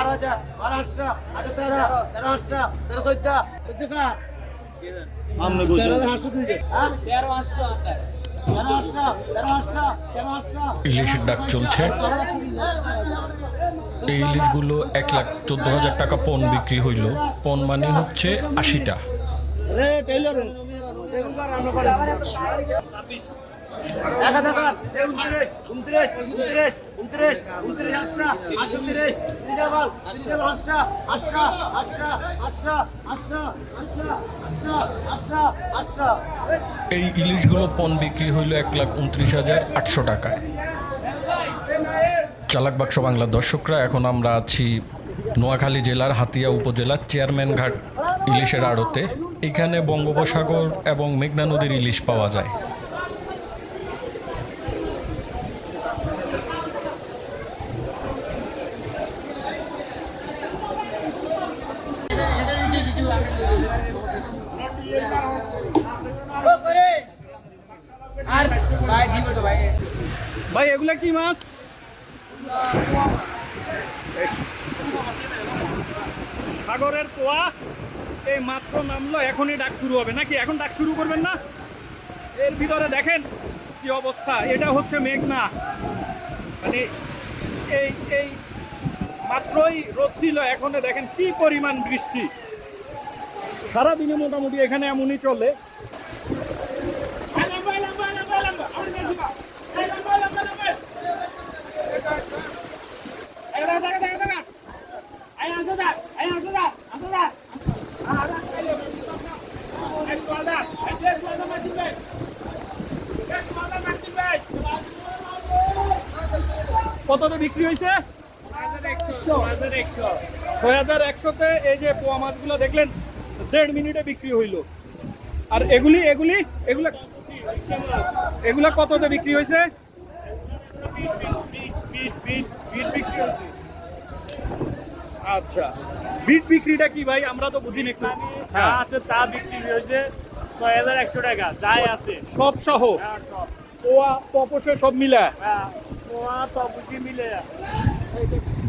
বারো হাজার বারো আটশো আটশো তেরো তেরো আটশো তেরো চোদ্দ চোদ্দ কার তেরো হাজার আটশো দিয়েছে হ্যাঁ? ইলিশের ডাক চলছে। এই ইলিশগুলো এক লাখ চোদ্দ হাজার টাকা পণ বিক্রি হইল। পণ মানে হচ্ছে আশিটা। এই ইলিশগুলো পণ বিক্রি হইল এক লাখ উনত্রিশ হাজার আটশো টাকায়। চালাক বাক্স বাংলা দর্শকরা, এখন আমরা আছি নোয়াখালী জেলার হাতিয়া উপজেলার চেয়ারম্যান ঘাট ইলিশের আড়তে। এখানে বঙ্গোপসাগর এবং মেঘনা নদীর ইলিশ পাওয়া যায়। ভাই কি মাছ সাগরের পোয়া এই মাত্র নামলো, এখনই ডাক শুরু হবে। নাকি এখন ডাক শুরু করবেন না? এর ভিতরে দেখেন কি অবস্থা। এটা হচ্ছে মেঘনা। মানে এই এই মাত্রই রোদ ছিল, এখন দেখেন কি পরিমাণ বৃষ্টি। সারাদিনে মোটামুটি এখানে এমনই চলে কততে বিক্রি হয়েছে? ছয় হাজার একশোতে এই যে পোয়া মাছগুলো দেখলেন দেড় মিনিটে বিক্রি হইল। আর এগুলি এগুলি এগুলা এগুলা কততে বিক্রি হয়েছে? আচ্ছা। বিট বিক্রিটা কি ভাই? আমরা তো বুঝি না হ্যাঁ, আছে তা বিক্রি হয়েছে ছয় হাজার একশো টাকা যাই আছে। সব সহ। হ্যাঁ। পোয়া তপসে সব মিলা হ্যাঁ,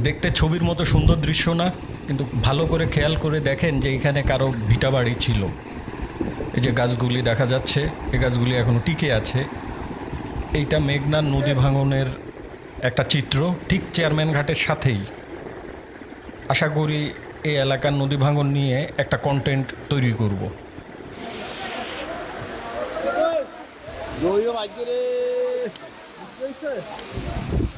দেখতে ছবির মতো সুন্দর দৃশ্য না, কিন্তু ভালো করে খেয়াল করে দেখেন যে এখানে কারও ভিটা বাড়ি ছিল। এই যে গাছগুলি দেখা যাচ্ছে, এই গাছগুলি এখনও টিকে আছে। এইটা মেঘনার নদী ভাঙনের একটা চিত্র, ঠিক চেয়ারম্যান ঘাটের সাথেই। আশা করি এই এলাকার নদী ভাঙন নিয়ে একটা কন্টেন্ট তৈরি করব।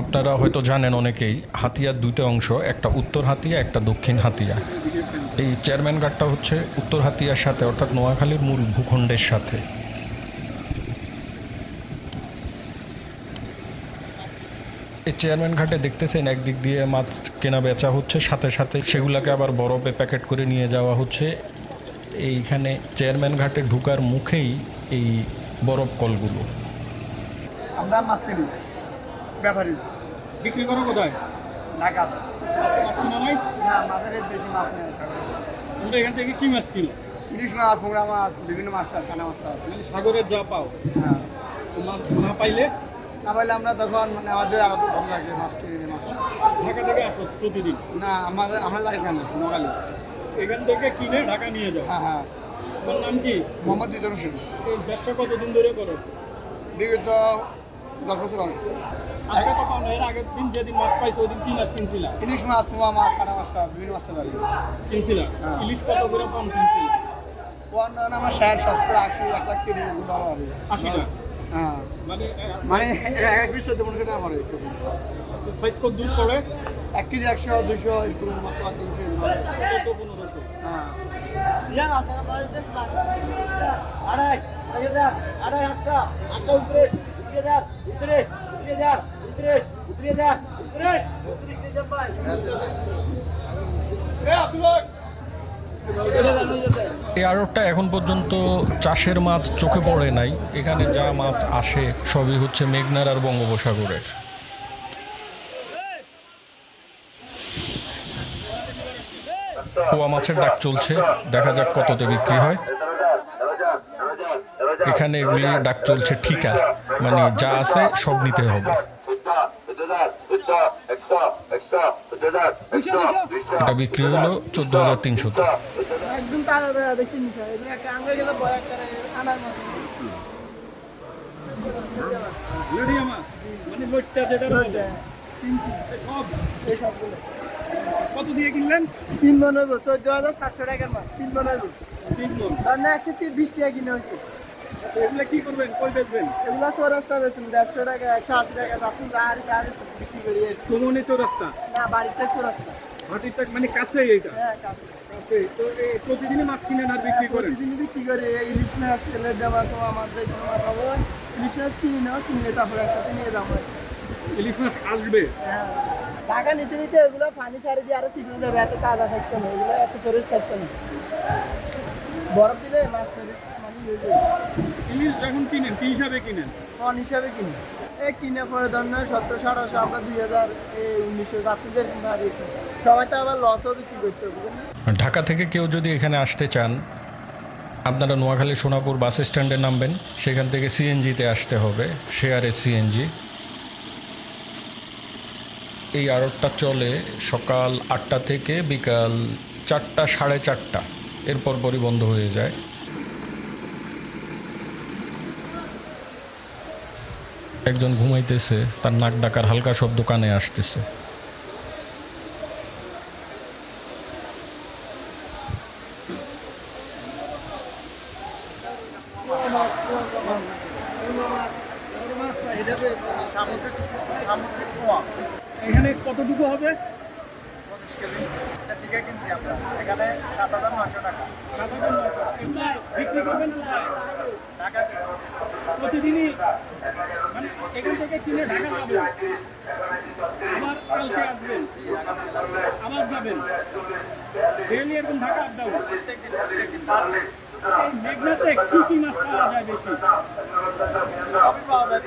আপনারা হয়তো জানেন অনেকেই হাতিয়ার দুইটা অংশ, একটা উত্তর হাতিয়া, একটা দক্ষিণ হাতিয়া। এই চেয়ারম্যান ঘাটটা হচ্ছে উত্তর হাতিয়ার সাথে, অর্থাৎ নোয়াখালীর মূল ভূখণ্ডের সাথে। এই চেয়ারম্যান ঘাটে দেখতেছেন, একদিক দিয়ে মাছ কেনা বেচা হচ্ছে, সাথে সাথে সেগুলোকে আবার বরফে প্যাকেট করে নিয়ে যাওয়া হচ্ছে। এইখানে চেয়ারম্যান ঘাটে ঢুকার মুখেই এই বরফ কলগুলো। আমরা মাছ কিনি ব্যাপারী। বিক্রি করো কোথায়? ঢাকা। না মাছের রেট বেশি মাছ নেই তোমরা এখান থেকে কি মাছ কিনো? ইলিশ মাছ পোংরা মাছ বিভিন্ন মাছ টাছ কানা মাছ টাছ। মানে সাগরের যা পাও। হ্যাঁ। মাছ না পাইলে? না পাইলে আমরা তখন মানে আমাদের আরও ভালো লাগে মাছ কিনে মাছ ঢাকা থেকে আসো প্রতিদিন? না আমাদের আমরা নোয়াখালী। এখান থেকে কিনে ঢাকা নিয়ে যাও। হ্যাঁ হ্যাঁ। তোমার নাম কি? মোহাম্মদ দিদন হোসেন। ব্যবসা কতদিন ধরে করো বিগত দশ বছর আগে। আজকে তো পাও না এর আগের দিন যেদিন মাছ পাইছো ওই দিন কি মাছ কিনছিলা? ইলিশ মাছ পোয়া মাছ কানা মাছ বিভিন্ন মাছ লাগে কিনছিলা? হ্যাঁ। ইলিশ কত করে পাম কিনছিলা? পোয়া না আমার ষাট সত্তর আশি এক লাখ তিরিশ এগুলো হবে। আশি টাকা? হ্যাঁ। মানে মানে এক এক পিস চোদ্দ পনেরো টাকা পড়ে সাইজ কত দূর পড়ে? এক কেজি একশো, দুইশো এরকম হ্যাঁ। এই আড়তটা এখন পর্যন্ত চাষের মাছ চোখে পড়ে নাই। এখানে যা মাছ আসে, সবই হচ্ছে মেঘনার আর বঙ্গোপসাগরের। পোয়া মাছের ডাক চলছে। দেখা যাক কততে বিক্রি হয়। এখানে এগুলি ডাক চলছে ঠিকা। মানে যা আছে সব নিতে হবে। এটা বিক্রি হলো চোদ্দ হাজার মাছ মানে সব এই সবগুলো। কত দিয়ে কিনলেন? তিন মন হইব চোদ্দ হাজার সাতশো টাকার মাছ তিন মন হইব। তিন মন ধর না একশো বিশ টাকা কিনে হয়েছে এগুলো কি করবেন? কই বেচবেন? এগুলো চৌরাস্তা বেতন দেড়শো টাকা একশো আশি টাকা যখন গাড়ি গাড়ি বিক্রি করি। চৌমনি চৌরাস্তা? না বাড়িতে চৌরাস্তা। হাটির তাক মানে কাছে এইটা? হ্যাঁ কাছে। কাছে তো প্রতিদিনই মাছ কিনেন আর বিক্রি করেন? প্রতিদিন বিক্রি করি ইলিশ মাছ তেলের ডাবা তো আমার যে কোনো মাছ হব ইলিশ মাছ কিনি না কিনলে তারপরে একসাথে নিয়ে যাব। ইলিশ মাছ আসবে? হ্যাঁ। টাকা নিতে নিতে এগুলো পানি ছাড়ে দিয়ে আরও শিখে যাবে এত তাজা থাকতো না এগুলো এত ফ্রেশ থাকতো না। বরফ দিলে মাছ ফ্রেশ মানে হয়ে যাবে ইলিশ যখন কিনেন কি হিসাবে কিনেন? ফোন হিসাবে কিনি। এই কিনে পরে ধর না সতেরোশো আঠারোশো আমরা দুই হাজার উনিশশো যাত্রীদের কিনা সবাই তো আবার লসও বিক্রি করতে হবে ঢাকা থেকে কেউ যদি এখানে আসতে চান আপনারা নোয়াখালী সোনাপুর বাস স্ট্যান্ডে নামবেন সেখান থেকে সিএনজিতে আসতে হবে শেয়ারে সিএনজি এই আড়তটা চলে সকাল আটটা থেকে বিকাল চারটা, সাড়ে চারটা। এরপর পরই বন্ধ হয়ে যায়। একজন ঘুমাইতেছে, তার নাক ডাকার হালকা শব্দ কানে আসতেছে। এখানে কতটুকু হবে? করবেন কোথায়? প্রতিদিনই মানে এখান থেকে কিনে ঢাকা যাবেন। আবার কালকে আসবেন, আবার যাবেন। ডেলি এরকম ঢাকা আপ ডাউন মেঘনাতে কি কি মাছ পাওয়া যায় বেশি সবই পাওয়া যায়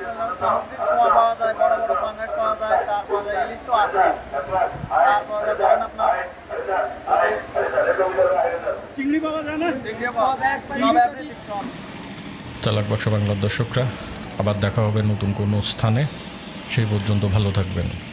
চালাক বাক্স বাংলার দর্শকরা আবার দেখা হবে নতুন কোনো স্থানে। সেই পর্যন্ত ভালো থাকবেন।